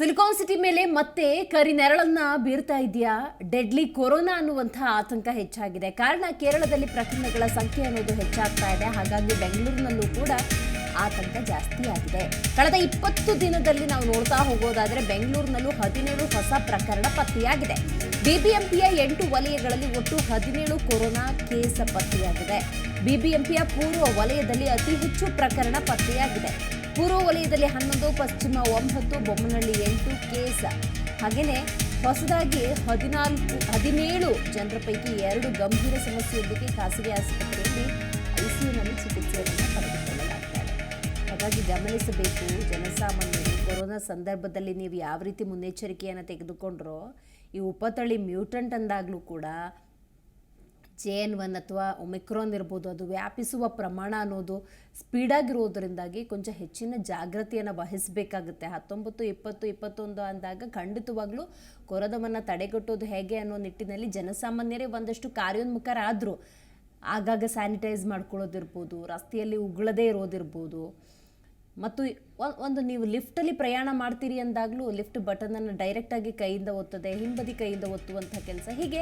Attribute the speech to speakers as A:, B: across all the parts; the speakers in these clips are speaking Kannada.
A: ಸಿಲಿಕಾನ್ ಸಿಟಿ ಮೇಲೆ ಮತ್ತೆ ಕರಿ ನೆರಳನ್ನ ಬೀರ್ತಾ ಇದೆಯಾ ಡೆಡ್ಲಿ ಕೊರೋನಾ ಅನ್ನುವಂತಹ ಆತಂಕ ಹೆಚ್ಚಾಗಿದೆ. ಕಾರಣ ಕೇರಳದಲ್ಲಿ ಪ್ರಕರಣಗಳ ಸಂಖ್ಯೆ ಅನ್ನೋದು ಹೆಚ್ಚಾಗ್ತಾ ಇದೆ. ಹಾಗಾಗಿ ಬೆಂಗಳೂರಿನಲ್ಲೂ ಕೂಡ ಆತಂಕ ಜಾಸ್ತಿ ಆಗಿದೆ. ಕಳೆದ ಇಪ್ಪತ್ತು ದಿನದಲ್ಲಿ ನಾವು ನೋಡ್ತಾ ಹೋಗೋದಾದ್ರೆ ಬೆಂಗಳೂರಿನಲ್ಲೂ ಹದಿನೇಳು ಹೊಸ ಪ್ರಕರಣ ಪತ್ತೆಯಾಗಿದೆ. ಬಿಬಿಎಂಪಿಯ ಎಂಟು ವಲಯಗಳಲ್ಲಿ ಒಟ್ಟು ಹದಿನೇಳು ಕೊರೋನಾ ಕೇಸ್ ಪತ್ತೆಯಾಗಿದೆ. ಬಿಬಿಎಂಪಿಯ ಪೂರ್ವ ವಲಯದಲ್ಲಿ ಅತಿ ಹೆಚ್ಚು ಪ್ರಕರಣ ಪತ್ತೆಯಾಗಿದೆ. ಪೂರ್ವ ವಲಯದಲ್ಲಿ ಹನ್ನೊಂದು, ಪಶ್ಚಿಮ ಒಂಬತ್ತು, ಬೊಮ್ಮನಹಳ್ಳಿ ಎಂಟು ಕೇಸ್. ಹಾಗೆಯೇ ಹೊಸದಾಗಿ ಹದಿನಾಲ್ಕು, ಹದಿನೇಳು ಜನರ ಪೈಕಿ ಎರಡು ಗಂಭೀರ ಸಮಸ್ಯೆಯೊಂದಿಗೆ ಖಾಸಗಿ ಆಸ್ಪತ್ರೆಯಲ್ಲಿ ಐಸಿಯುನಲ್ಲಿ ಚಿಕಿತ್ಸೆಯನ್ನು ಪಡೆದುಕೊಳ್ಳಲಾಗ್ತಾ ಹಾಗಾಗಿ ಗಮನಿಸಬೇಕು, ಜನಸಾಮಾನ್ಯರು ಕೊರೋನಾ ಸಂದರ್ಭದಲ್ಲಿ ನೀವು ಯಾವ ರೀತಿ ಮುನ್ನೆಚ್ಚರಿಕೆಯನ್ನು ತೆಗೆದುಕೊಂಡ್ರೋ, ಈ ಉಪತಳಿ ಮ್ಯೂಟಂಟ್ ಅಂದಾಗಲೂ ಕೂಡ ಜೆ ಎನ್ ಒನ್ ಅಥವಾ ಒಮಿಕ್ರಾನ್ ಇರ್ಬೋದು, ಅದು ವ್ಯಾಪಿಸುವ ಪ್ರಮಾಣ ಅನ್ನೋದು ಸ್ಪೀಡಾಗಿರೋದ್ರಿಂದಾಗಿ ಕೊಂಚ ಹೆಚ್ಚಿನ ಜಾಗೃತಿಯನ್ನು ವಹಿಸಬೇಕಾಗುತ್ತೆ. ಹತ್ತೊಂಬತ್ತು, ಇಪ್ಪತ್ತು, ಇಪ್ಪತ್ತೊಂದು ಅಂದಾಗ ಖಂಡಿತವಾಗ್ಲೂ ಕೊರೋನಾವನ್ನು ತಡೆಗಟ್ಟೋದು ಹೇಗೆ ಅನ್ನೋ ನಿಟ್ಟಿನಲ್ಲಿ ಜನಸಾಮಾನ್ಯರೇ ಒಂದಷ್ಟು ಕಾರ್ಯೋನ್ಮುಖರಾದರು. ಆಗಾಗ ಸ್ಯಾನಿಟೈಸ್ ಮಾಡ್ಕೊಳ್ಳೋದಿರ್ಬೋದು, ರಸ್ತೆಯಲ್ಲಿ ಉಗುಳದೇ ಇರೋದಿರ್ಬೋದು. ಮತ್ತು ಒಂದು ನೀವು ಲಿಫ್ಟಲ್ಲಿ ಪ್ರಯಾಣ ಮಾಡ್ತೀರಿ ಅಂದಾಗಲೂ ಲಿಫ್ಟ್ ಬಟನನ್ನು ಡೈರೆಕ್ಟಾಗಿ ಕೈಯಿಂದ ಒತ್ತದೆ, ಹಿಂಬದಿ ಕೈಯಿಂದ ಒತ್ತುವಂಥ ಕೆಲಸ. ಹೀಗೆ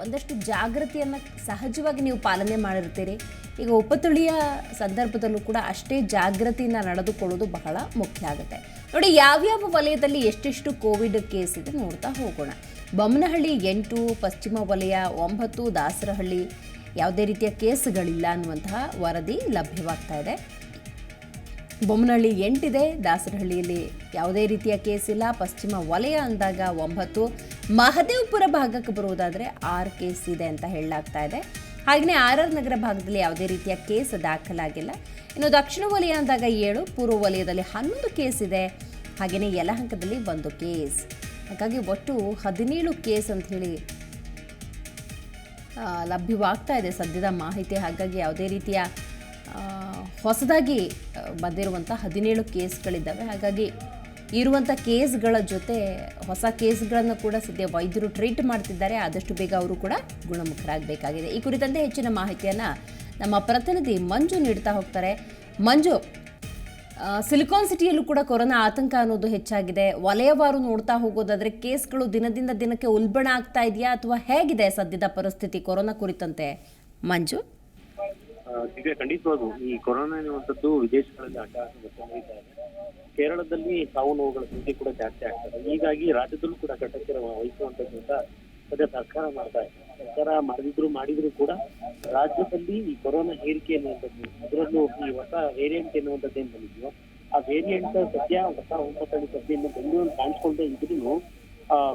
A: ಒಂದಷ್ಟು ಜಾಗೃತಿಯನ್ನು ಸಹಜವಾಗಿ ನೀವು ಪಾಲನೆ ಮಾಡಿರ್ತೀರಿ. ಈಗ ಉಪತುಳಿಯ ಸಂದರ್ಭದಲ್ಲೂ ಕೂಡ ಅಷ್ಟೇ ಜಾಗೃತಿಯನ್ನು ನಡೆದುಕೊಳ್ಳೋದು ಬಹಳ ಮುಖ್ಯ ಆಗುತ್ತೆ. ನೋಡಿ, ಯಾವ್ಯಾವ ವಲಯದಲ್ಲಿ ಎಷ್ಟೆಷ್ಟು ಕೋವಿಡ್ ಕೇಸ್ ಇದೆ ನೋಡ್ತಾ ಹೋಗೋಣ. ಬೊಮ್ಮನಹಳ್ಳಿ ಎಂಟು, ಪಶ್ಚಿಮ ವಲಯ ಒಂಬತ್ತು, ದಾಸರಹಳ್ಳಿ ಯಾವುದೇ ರೀತಿಯ ಕೇಸ್ಗಳಿಲ್ಲ ಅನ್ನುವಂತಹ ವರದಿ ಲಭ್ಯವಾಗ್ತಾ ಇದೆ. ಬೊಮ್ಮನಹಳ್ಳಿ ಎಂಟಿದೆ, ದಾಸರಹಳ್ಳಿಯಲ್ಲಿ ಯಾವುದೇ ರೀತಿಯ ಕೇಸ್ ಇಲ್ಲ. ಪಶ್ಚಿಮ ವಲಯ ಅಂದಾಗ ಒಂಬತ್ತು ಮಹದೇವಪುರ ಭಾಗಕ್ಕೆ ಬರುವುದಾದರೆ ಆರು ಕೇಸ್ ಇದೆ ಅಂತ ಹೇಳಲಾಗ್ತಾ ಇದೆ. ಹಾಗೆಯೇ ಆರ್ ಆರ್ ನಗರ ಭಾಗದಲ್ಲಿ ಯಾವುದೇ ರೀತಿಯ ಕೇಸ್ ದಾಖಲಾಗಿಲ್ಲ. ಇನ್ನು ದಕ್ಷಿಣ ವಲಯ ಅಂದಾಗ ಏಳು, ಪೂರ್ವ ವಲಯದಲ್ಲಿ ಹನ್ನೊಂದು ಕೇಸ್ ಇದೆ. ಹಾಗೆಯೇ ಯಲಹಂಕದಲ್ಲಿ ಒಂದು ಕೇಸ್. ಹಾಗಾಗಿ ಒಟ್ಟು ಹದಿನೇಳು ಕೇಸ್ ಅಂತ ಹೇಳಿ ಲಭ್ಯವಾಗ್ತಾ ಇದೆ ಸದ್ಯದ ಮಾಹಿತಿ. ಹಾಗಾಗಿ ಯಾವುದೇ ರೀತಿಯ ಹೊಸದಾಗಿ ಬಂದಿರುವಂಥ ಹದಿನೇಳು ಕೇಸ್ಗಳಿದ್ದಾವೆ. ಹಾಗಾಗಿ ಇರುವಂಥ ಕೇಸ್ಗಳ ಜೊತೆ ಹೊಸ ಕೇಸ್ಗಳನ್ನು ಕೂಡ ಸದ್ಯ ವೈದ್ಯರು ಟ್ರೀಟ್ ಮಾಡ್ತಿದ್ದಾರೆ. ಆದಷ್ಟು ಬೇಗ ಅವರು ಕೂಡ ಗುಣಮುಖರಾಗಬೇಕಾಗಿದೆ. ಈ ಕುರಿತಂತೆ ಹೆಚ್ಚಿನ ಮಾಹಿತಿಯನ್ನು ನಮ್ಮ ಪ್ರತಿನಿಧಿ ಮಂಜು ನೀಡ್ತಾ ಹೋಗ್ತಾರೆ. ಮಂಜು ಸಿಲಿಕಾನ್ ಸಿಟಿಯಲ್ಲೂ ಕೂಡ ಕೊರೋನಾ ಆತಂಕ ಅನ್ನೋದು ಹೆಚ್ಚಾಗಿದೆ. ವಲಯವಾರು ನೋಡ್ತಾ ಹೋಗೋದಾದ್ರೆ ಕೇಸ್ಗಳು ದಿನದಿಂದ ದಿನಕ್ಕೆ ಉಲ್ಬಣ ಆಗ್ತಾ ಇದೆಯಾ ಅಥವಾ ಹೇಗಿದೆ ಸದ್ಯದ ಪರಿಸ್ಥಿತಿ ಕೊರೋನಾ ಕುರಿತಂತೆ? ಮಂಜು?
B: ದಿವ್ಯ ಖಂಡಿತವಾಗೂ ಈ ಕೊರೋನಾ ಅನ್ನುವಂಥದ್ದು ವಿದೇಶಗಳಲ್ಲಿ ಇದೆ ಕೇರಳದಲ್ಲಿ ಸಾವು ನೋವುಗಳ ಸಂಖ್ಯೆ ಕೂಡ ಜಾಸ್ತಿ ಆಗ್ತದೆ. ಹೀಗಾಗಿ ರಾಜ್ಯದಲ್ಲೂ ಕೂಡ ಕಟ್ಟೆಚ್ಚರ ವಹಿಸುವಂಥದ್ದು ಅಂತ ಸದ್ಯ ಸರ್ಕಾರ ಮಾಡ್ತಾ ಇದೆ. ಸರ್ಕಾರ ಮಾಡಿದ್ರು ಮಾಡಿದ್ರು ಕೂಡ ರಾಜ್ಯದಲ್ಲಿ ಈ ಕೊರೋನಾ ಹೇರಿಕೆ ಅನ್ನುವಂಥದ್ದು ಅದರಲ್ಲೂ ಈ ಹೊಸ ವೇರಿಯಂಟ್ ಎನ್ನುವಂಥದ್ದು ಏನ್ ಬಂದಿದೆಯೋ, ಆ ವೇರಿಯಂಟ್ ಸದ್ಯ ಹೊಸ ಒಂಬತ್ತನೇ ಸದ್ಯದಿಂದ ಬೆಂಗಳೂರು ಕಾಣಿಸ್ಕೊಂಡೇ ಇದ್ರೂ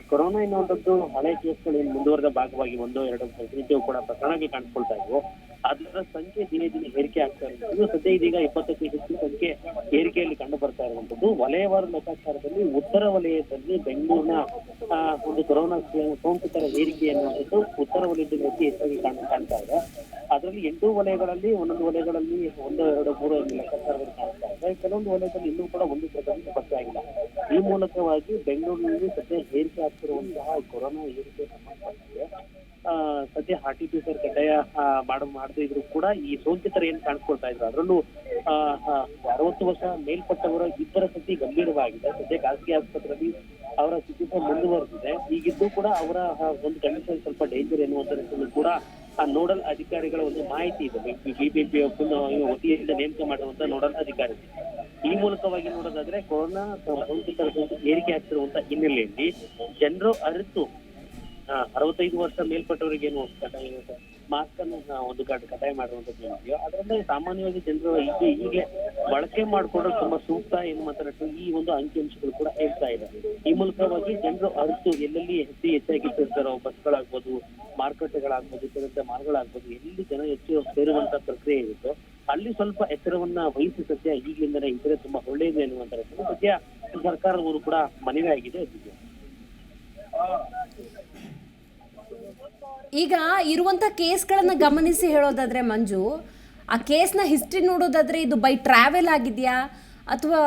B: ಕೊರೋನಾ ಎನ್ನುವಂಥದ್ದು ಹಳೆ ಕೇಸ್ಗಳು ಏನು ಮುಂದುವರೆದ ಭಾಗವಾಗಿ ಒಂದೋ, ಎರಡು ಪ್ರತಿನಿತ್ಯವೂ ಕೂಡ ಪ್ರಕರಣಕ್ಕೆ ಕಾಣಿಸ್ಕೊಳ್ತಾ ಇದ್ವು. ಅದರ ಸಂಖ್ಯೆ ದಿನೇ ದಿನೇ ಏರಿಕೆ ಆಗ್ತಾ ಇದೆ ಇದು ಸದ್ಯ ಇದೀಗ ಇಪ್ಪತ್ತಕ್ಕೂ ಹೆಚ್ಚು ಸಂಖ್ಯೆ ಏರಿಕೆಯಲ್ಲಿ ಕಂಡು ಬರ್ತಾ ಇರುವಂತದ್ದು ವಲಯವಾರು ಲೆಕ್ಕಾಚಾರದಲ್ಲಿ ಉತ್ತರ ವಲಯದಲ್ಲಿ ಬೆಂಗಳೂರಿನ ಒಂದು ಕೊರೋನಾ ಸೋಂಕು- ಸೋಂಕಿತರ ಏರಿಕೆ ಅನ್ನುವಂಥದ್ದು ಉತ್ತರ ವಲಯದಲ್ಲಿ ಅತಿ ಹೆಚ್ಚಾಗಿ ಕಾಣ್- ಕಾಣ್ತಾ ಇದೆ. ಅದರಲ್ಲಿ ಎಂಟು ವಲಯಗಳಲ್ಲಿ ಒಂದೊಂದು ವಲಯಗಳಲ್ಲಿ ಒಂದು ಎರಡು ಮೂರು ಲೆಕ್ಕಾಚಾರಗಳು ಕಾಣ್ತಾ ಇದೆ. ಕೆಲವೊಂದು ವಲಯದಲ್ಲಿ ಇನ್ನೂ ಕೂಡ ಒಂದು ಪ್ರಕರಣ ಪತ್ತೆ ಆಗಿಲ್ಲ. ಈ ಮೂಲಕವಾಗಿ ಬೆಂಗಳೂರಿನಲ್ಲಿ ಸದ್ಯ ಏರಿಕೆ ಆಗ್ತಿರುವಂತಹ ಕೊರೋನಾ ಏರಿಕೆ ಆ, ಸದ್ಯ ಆರ್ ಟಿ ಪಿ ಸರ್ ಕಡ್ಡಾಯ ಮಾಡ, ಮಾಡದೇ ಇದ್ರು ಕೂಡ ಈ ಸೋಂಕಿತರು ಏನ್ ಕಾಣಿಸ್ಕೊಳ್ತಾ ಇದ್ರು. ಅದರಲ್ಲೂ ಅರವತ್ತು ವರ್ಷ ಮೇಲ್ಪಟ್ಟವರ ಇಬ್ಬರ ಸ್ಥಿತಿ ಗಂಭೀರವಾಗಿದೆ. ಸದ್ಯ ಖಾಸಗಿ ಆಸ್ಪತ್ರೆಯಲ್ಲಿ ಅವರ ಚಿಕಿತ್ಸೆ ಮುಂದುವರೆದಿದೆ. ಈಗಿದ್ದು ಕೂಡ ಅವರ ಒಂದು ಕಂಡೀಷನ್ ಸ್ವಲ್ಪ ಡೇಂಜರ್ ಎನ್ನುವಂತ ಕೂಡ, ಆ, ನೋಡಲ್ ಅಧಿಕಾರಿಗಳ ಒಂದು ಮಾಹಿತಿ ಇದೆ. ಬಿಬಿಎಂಪಿ ವತಿಯಿಂದ ನೇಮಕ ಮಾಡುವಂತ ನೋಡಲ್ ಅಧಿಕಾರಿ ಈ ಮೂಲಕವಾಗಿ ನೋಡೋದಾದ್ರೆ ಕೊರೋನಾ ಸೋಂಕಿತರ ಏರಿಕೆ ಆಗ್ತಿರುವಂತ ಹಿನ್ನೆಲೆಯಲ್ಲಿ ಜನರು ಅರಿತು ಅರವತ್ತೈದು ವರ್ಷ ಮೇಲ್ಪಟ್ಟವರಿಗೆ ಏನು ಕಡ್ಡಾಯ ಮಾಸ್ಕ್ ಅನ್ನು ಒಂದು ಕಡ್- ಕಡ್ಡಾಯ ಮಾಡುವಂತದ್ದು ಏನಿದೆಯೋ ಅದರಲ್ಲಿ ಸಾಮಾನ್ಯವಾಗಿ ಜನರು ಈಗ ಹೀಗೆ ಬಳಕೆ ಮಾಡಿಕೊಂಡ್ರೆ ತುಂಬಾ ಸೂಕ್ತ ಏನು ಈ ಒಂದು ಅಂಕಿ ಅಂಶಗಳು ಕೂಡ ಹೇಳ್ತಾ ಇದೆ ಈ ಮೂಲಕವಾಗಿ ಜನರು ಅರಿತು ಎಲ್ಲೆಲ್ಲಿ ಹೆಚ್ಚು ಹೆಚ್ಚಾಗಿ ಸೇರ್ತಾರೋ ಬಸ್ಗಳಾಗ್ಬೋದು, ಮಾರುಕಟ್ಟೆಗಳಾಗ್ಬೋದು ಇತರತೆ ಮಾರ್ಗಗಳಾಗ್ಬೋದು, ಎಲ್ಲಿ ಜನ ಹೆಚ್ಚು ಸೇರುವಂತ ಪ್ರಕ್ರಿಯೆ ಇರುತ್ತೋ ಅಲ್ಲಿ ಸ್ವಲ್ಪ ಎಚ್ಚರವನ್ನ ವಹಿಸಿ ಸದ್ಯ ಈಗಲಿಂದಲೇ ಇದ್ರೆ ತುಂಬಾ ಒಳ್ಳೆಯದು ಎನ್ನುವಂತ ನಿಟ್ಟಿನಲ್ಲಿ ಸದ್ಯ ಸರ್ಕಾರದವರು ಕೂಡ ಮನವಿ ಆಗಿದೆ.
A: ಈಗ ಇರುವಂಥ ಕೇಸ್ಗಳನ್ನು ಗಮನಿಸಿ ಹೇಳೋದಾದ್ರೆ ಮಂಜು, ಆ ಕೇಸ್ನ ಹಿಸ್ಟ್ರಿ ನೋಡೋದಾದ್ರೆ ಇದು ಬೈ ಟ್ರಾವೆಲ್ ಆಗಿದೆಯಾ? ಅಥವಾ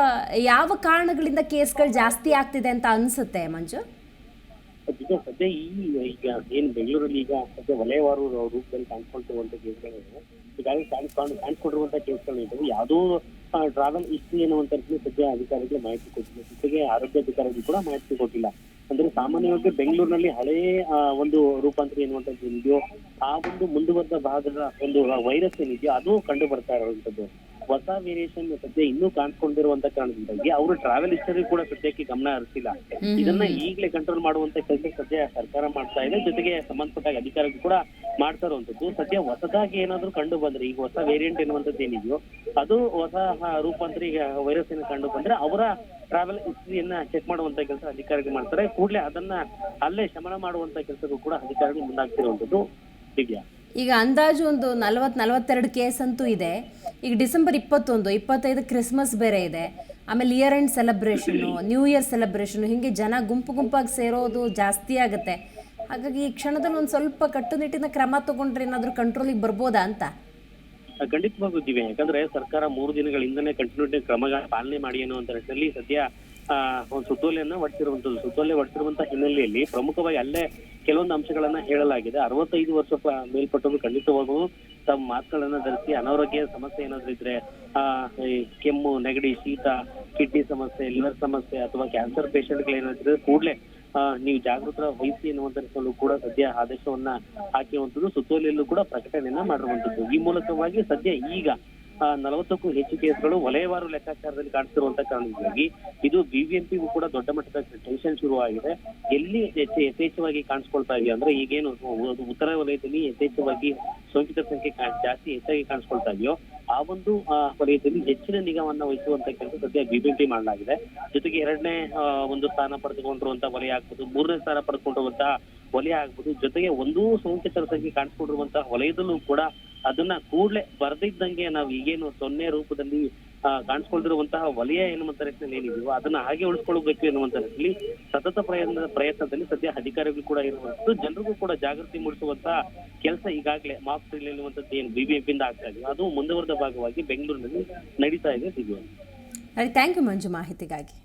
A: ಯಾವ ಕಾರಣಗಳಿಂದ ಕೇಸ್ಗಳು ಜಾಸ್ತಿ ಆಗ್ತಿದೆ ಅಂತ ಅನ್ಸುತ್ತೆ ಮಂಜು?
B: ಈಗ ಸದ್ಯ ಈ, ಈಗ ಏನ್ ಬೆಂಗಳೂರಲ್ಲಿ ಈಗ ಸದ್ಯ ವಲಯವಾರು ರೂಪದಲ್ಲಿ ಕಾಣಿಸ್ಕೊಳ್ತಿರುವಂತ ಕೇಸ್ಗಳು ಈಗಾಗಲೇ ಕಾಣಿಸ್ಕೊಂಡು ಕಾಣಿಸ್ಕೊಂಡಿರುವಂತ ಕೇಸ್ಗಳು ಇದ್ದಾವೆ ಯಾವುದೋ ಟ್ರಾವೆಲ್ ಹಿಸ್ಟ್ರಿ ಅನ್ನುವಂಥದ್ದು ಸದ್ಯ ಅಧಿಕಾರಿಗಳು ಮಾಹಿತಿ ಕೊಟ್ಟಿಲ್ಲ. ಜೊತೆಗೆ ಆರೋಗ್ಯ ಅಧಿಕಾರಿಗಳು ಕೂಡ ಮಾಹಿತಿ ಕೊಟ್ಟಿಲ್ಲ. ಅಂದ್ರೆ ಸಾಮಾನ್ಯವಾಗಿ ಬೆಂಗಳೂರಿನಲ್ಲಿ ಹಳೇ ಒಂದು ರೂಪಾಂತರ ಎನ್ನುವಂಥದ್ದು ಇದೆಯೋ ಆ ಒಂದು ಮುಂದುವರೆದ ಭಾಗದ ಒಂದು ವೈರಸ್ ಏನಿದೆಯೋ, ಅದು ಕಂಡು ಬರ್ತಾ ಇರುವಂತದ್ದು ಹೊಸ ವೇರಿಯೇಷನ್ ಸದ್ಯ ಇನ್ನೂ ಕಾಣಿಸ್ಕೊಂಡಿರುವಂತ ಕಾರಣದಿಂದಾಗಿ ಅವರು ಟ್ರಾವೆಲ್ ಹಿಸ್ಟರಿ ಕೂಡ ಸದ್ಯಕ್ಕೆ ಗಮನ ಹರಿಸಿಲ್ಲ. ಇದನ್ನ ಈಗಲೇ ಕಂಟ್ರೋಲ್ ಮಾಡುವಂತ ಕೆಲಸ ಸದ್ಯ ಸರ್ಕಾರ ಮಾಡ್ತಾ ಇದೆ. ಜೊತೆಗೆ ಸಂಬಂಧಪಟ್ಟ ಅಧಿಕಾರಿಗಳು ಕೂಡ ಮಾಡ್ತಾ ಇರುವಂತದ್ದು. ಸದ್ಯ ಹೊಸದಾಗಿ ಏನಾದ್ರು ಕಂಡು ಬಂದ್ರೆ ಈಗ ಹೊಸ ವೇರಿಯಂಟ್ ಎನ್ನುವಂಥದ್ದು ಏನಿದೆಯೋ ಅದು ಹೊಸ ರೂಪಾಂತರ ಈಗ ವೈರಸ್ ಏನು ಕಂಡು ಬಂದ್ರೆ ಅವರ ಟ್ರಾವೆಲ್ ಹಿಸ್ಟ್ರಿಯನ್ನ ಚೆಕ್ ಮಾಡುವಂತ ಕೆಲಸ ಅಧಿಕಾರಿಗಳು ಮಾಡ್ತಾರೆ. ಕೂಡಲೇ ಅದನ್ನ ಅಲ್ಲೇ ಶಮನ ಮಾಡುವಂತ ಕೆಲಸಕ್ಕೂ ಕೂಡ ಅಧಿಕಾರಿಗಳು ಮುಂದಾಗ್ತಿರುವಂತದ್ದು. ದಿವ್ಯಾ
A: ಈಗ ಅಂದಾಜು ಒಂದು ನಲವತ್ತು ನಲವತ್ತೆರಡು ಕೇಸ್ ಅಂತೂ ಇದೆ. ಈಗ ಡಿಸೆಂಬರ್ ಇಪ್ಪತ್ತೊಂದು, ಇಪ್ಪತ್ತೈದು ಕ್ರಿಸ್ಮಸ್ ಬೇರೆ ಇದೆ. ಆಮೇಲೆ year end celebration new year celebration ಹೀಗೆ ಜನ ಗುಂಪು ಗುಂಪಾಗಿ ಸೇರೋದು ಜಾಸ್ತಿ ಆಗುತ್ತೆ. ಹಾಗಾಗಿ ಈ ಕ್ಷಣದಲ್ಲಿ ಒಂದು ಸ್ವಲ್ಪ ಕಟ್ಟುನಿಟ್ಟಿನ ಕ್ರಮ ತಗೊಂಡ್ರೆ ಏನಾದರೂ ಕಂಟ್ರೋಲಿಗೆ ಬರ್ಬೋದಾ ಅಂತ?
B: ಖಂಡಿತವಾಗೂ ಯಾಕಂದ್ರೆ ಸರ್ಕಾರ ಮೂರು ದಿನಗಳಿಂದನೇ ಕಂಟಿನ್ಯೂಟಿ ಕ್ರಮಗಳ ಪಾಲನೆ ಮಾಡಿ ಅನ್ನುವಂತ ನಿಟ್ಟಿನಲ್ಲಿ ಸದ್ಯ ಒಂದು ಸುತ್ತೋಲೆಯನ್ನ ಹೊರಡಿಸಿರುವಂತದ್ದು ಸುತ್ತೋಲೆ ಹೊರಡಿಸಿರುವಂತ ಹಿನ್ನೆಲೆಯಲ್ಲಿ ಪ್ರಮುಖವಾಗಿ ಅಲ್ಲೇ ಕೆಲವೊಂದು ಅಂಶಗಳನ್ನ ಹೇಳಲಾಗಿದೆ. ಅರವತ್ತೈದು ವರ್ಷ ಮೇಲ್ಪಟ್ಟವರು ಖಂಡಿತವಾಗೂ ತಮ್ಮ ಮಾತುಗಳನ್ನ ಧರಿಸಿ ಅನಾರೋಗ್ಯ ಸಮಸ್ಯೆ ಏನಾದ್ರು ಇದ್ರೆ, ಆ ಕೆಮ್ಮು, ನೆಗಡಿ, ಶೀತ, ಕಿಡ್ನಿ ಸಮಸ್ಯೆ, ಲಿವರ್ ಸಮಸ್ಯೆ ಅಥವಾ ಕ್ಯಾನ್ಸರ್ ಪೇಷಂಟ್ಗಳು ಏನಾದ್ರೆ ಕೂಡಲೇ ನೀವು ಜಾಗೃತ ವಹಿಸಿ ಎನ್ನುವಂತರಿಸಲು ಕೂಡ ಸದ್ಯ ಆದೇಶವನ್ನ ಹಾಕಿರುವಂತದ್ದು ಸುತ್ತೋಲೆಯಲ್ಲೂ ಕೂಡ ಪ್ರಕಟಣೆಯನ್ನ ಮಾಡಿರುವಂತದ್ದು ಈ ಮೂಲಕವಾಗಿ ಸದ್ಯ ಈಗ ನಲವತ್ತಕ್ಕೂ ಹೆಚ್ಚು ಕೇಸ್ಗಳು ವಲಯವಾರು ಲೆಕ್ಕಾಚಾರದಲ್ಲಿ ಕಾಣಿಸ್ತಿರುವಂತ ಕಾರಣದಿಂದಾಗಿ ಇದು ಬಿಬಿಎಂಪಿಗೂ ಕೂಡ ದೊಡ್ಡ ಮಟ್ಟದ ಟೆನ್ಷನ್ ಶುರುವಾಗಿದೆ. ಎಲ್ಲಿ ಯಥೇಚ್ಛವಾಗಿ ಕಾಣಿಸ್ಕೊಳ್ತಾ ಇದೆಯಾ ಅಂದ್ರೆ ಈಗೇನು ಉತ್ತರ ವಲಯದಲ್ಲಿ ಯಥೇಚ್ಛವಾಗಿ ಸೋಂಕಿತರ ಸಂಖ್ಯೆ ಜಾಸ್ತಿ ಹೆಚ್ಚಾಗಿ ಕಾಣಿಸ್ಕೊಳ್ತಾ ಇದೆಯೋ, ಆ ಒಂದು ವಲಯದಲ್ಲಿ ಹೆಚ್ಚಿನ ನಿಗಾವನ್ನ ವಹಿಸುವಂತ ಕೆಲಸ ಸದ್ಯ ಬಿಬಿಎಂಪಿ ಮಾಡಲಾಗಿದೆ. ಜೊತೆಗೆ ಎರಡನೇ ಒಂದು ಸ್ಥಾನ ಪಡೆದುಕೊಂಡಿರುವಂತಹ ವಲಯ ಆಗ್ಬೋದು, ಮೂರನೇ ಸ್ಥಾನ ಪಡೆದುಕೊಂಡಿರುವಂತಹ ವಲಯ ಆಗ್ಬೋದು, ಜೊತೆಗೆ ಒಂದೂ ಸೋಂಕಿತರ ಸಂಖ್ಯೆ ಕಾಣಿಸ್ಕೊಂಡಿರುವಂತಹ ವಲಯದಲ್ಲೂ ಕೂಡ ಅದನ್ನ ಕೂಡಲೇ ಬರ್ದಿದ್ದಂಗೆ ನಾವು ಈಗೇನು ಸೊನ್ನೆ ರೂಪದಲ್ಲಿ ಆ, ಕಾಣಿಸ್ಕೊಳ್ತಿರುವಂತಹ ವಲಯ ಎನ್ನುವಂತ ನಿಟ್ಟಿನಲ್ಲಿ ಏನಿದೆಯೋ ಅದನ್ನ ಹಾಗೆ ಉಳಿಸ್ಕೊಳ್ಬೇಕು ಎನ್ನುವಂತ ನಿಟ್ಟಿನಲ್ಲಿ ಸತತ ಪ್ರಯತ್ನ ಪ್ರಯತ್ನದಲ್ಲಿ ಸದ್ಯ ಅಧಿಕಾರಿಗಳು ಕೂಡ ಇರುವಂತದ್ದು. ಜನರಿಗೂ ಕೂಡ ಜಾಗೃತಿ ಮೂಡಿಸುವಂತಹ ಕೆಲಸ ಈಗಾಗಲೇ ಮಾಕ್ ಡ್ರಿಲ್ ಎನ್ನುವಂಥದ್ದು ಏನು ಬಿಬಿಎಂಪಿಯಿಂದ ಆಗ್ತಾ ಇದೆ. ಅದು ಮುಂದುವರೆದ ಭಾಗವಾಗಿ ಬೆಂಗಳೂರಿನಲ್ಲಿ ನಡೀತಾ ಇದೆ
A: ಸಿಗುವ ಮಂಜು ಮಾಹಿತಿಗಾಗಿ.